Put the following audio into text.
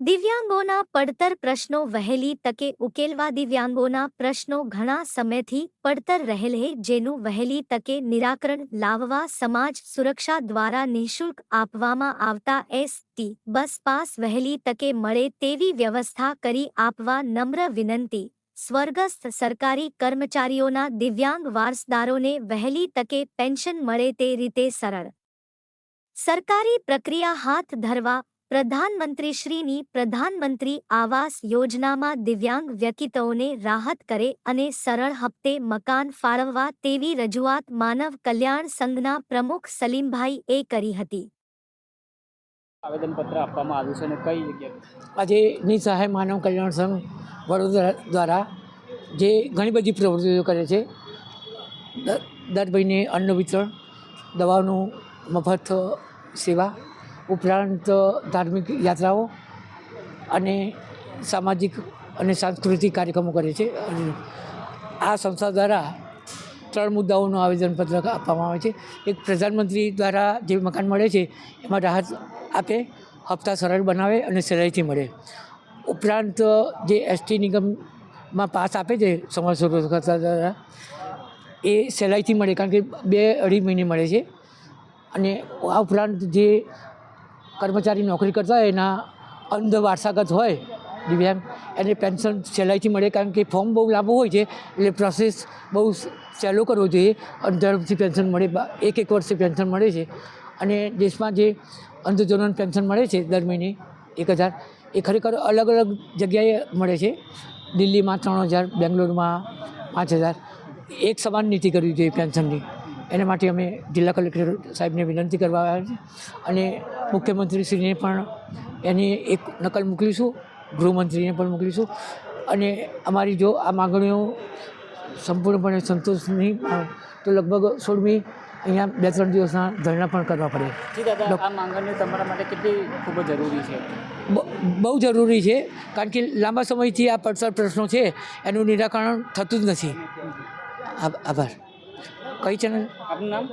દિવ્યાંગોના પડતર પ્રશ્નો વહેલી તકે ઉકેલવા દિવ્યાંગોના પ્રશ્નો ઘણા સમયથી પડતર રહેલ, જેનું વહેલી તકે નિરાકરણ લાવવા સમાજ સુરક્ષા દ્વારા નિઃશુલ્ક આપવામાં આવતા એસટી બસ પાસ વહેલી તકે મળે તેવી વ્યવસ્થા કરી આપવા નમ્ર વિનંતી. સ્વર્ગસ્થ સરકારી કર્મચારીઓના દિવ્યાંગ વારસદારોને વહેલી તકે પેન્શન મળે તે રીતે સરળ. સરકારી પ્રક્રિયા હાથ ધરવા પ્રધાનમંત્રીશ્રીની પ્રધાનમંત્રી આવાસ યોજનામાં દિવ્યાંગ વ્યક્તિઓને રાહત કરે અને સરળ હપ્તે મકાન ફાળવવા તેવી રજૂઆત માનવ કલ્યાણ સંઘના પ્રમુખ સલીમભાઈ એ કરી હતી. આવેદનપત્ર આપવામાં આવ્યું છે અને કઈ જગ્યાએ? આજે નિસહાય માનવ કલ્યાણ સંઘ વડોદરા દ્વારા જે ઘણી બધી પ્રવૃત્તિઓ કરે છે દર દર મહિને અન્ન વિતરણ દવાનું મફત સેવા ઉપરાંત ધાર્મિક યાત્રાઓ અને સામાજિક અને સાંસ્કૃતિક કાર્યક્રમો કરે છે. અને આ સંસ્થા દ્વારા ત્રણ મુદ્દાઓનું આવેદનપત્ર આપવામાં આવે છે. એક પ્રધાનમંત્રી દ્વારા જે મકાન મળે છે, એમાં રાહત આપે, હપ્તા સરળ બનાવે અને સહેલાઈથી મળે. ઉપરાંત જે એસટી નિગમમાં પાસ આપે છે, સમાજ સુરક્ષા દ્વારા, એ સહેલાઈથી મળે, કારણ કે બે અઢી મહિને મળે છે. અને આ ઉપરાંત જે કર્મચારી નોકરી કરતા હોય, એના અંધ વારસાગત હોય, દિવ્યાંગ, એને પેન્શન સહેલાઈથી મળે, કારણ કે ફોર્મ બહુ લાંબુ હોય છે, એટલે પ્રોસેસ બહુ સહેલો કરવો જોઈએ. અને પેન્શન મળે એક એક વર્ષે પેન્શન મળે છે. અને દેશમાં જે અંધજનોને પેન્શન મળે છે, દર મહિને એક હજાર, એ ખરેખર અલગ અલગ જગ્યાએ મળે છે. દિલ્હીમાં ત્રણ હજાર, બેંગ્લોરમાં પાંચ હજાર. એક સમાન નીતિ કરવી જોઈએ પેન્શનની. એના માટે અમે જિલ્લા કલેક્ટર સાહેબને વિનંતી કરવા આવ્યા છે. અને મુખ્યમંત્રીશ્રીને પણ એની એક નકલ મોકલીશું ગૃહમંત્રીને પણ મોકલીશું. અને અમારી જો આ માગણીઓ સંપૂર્ણપણે સંતોષ નહીં તો લગભગ સોળમી અહીંયા બે ત્રણ દિવસના ધરણા પણ કરવા પડે. જી દાદા આ માંગણીઓ તમારા માટે કેટલી ખૂબ જ જરૂરી છે? બહુ જરૂરી છે કારણ કે લાંબા સમયથી આ પડસર પ્રશ્નો છે એનું નિરાકરણ થતું જ નથી. આભાર. કઈ ચેનલ આપનું નામ?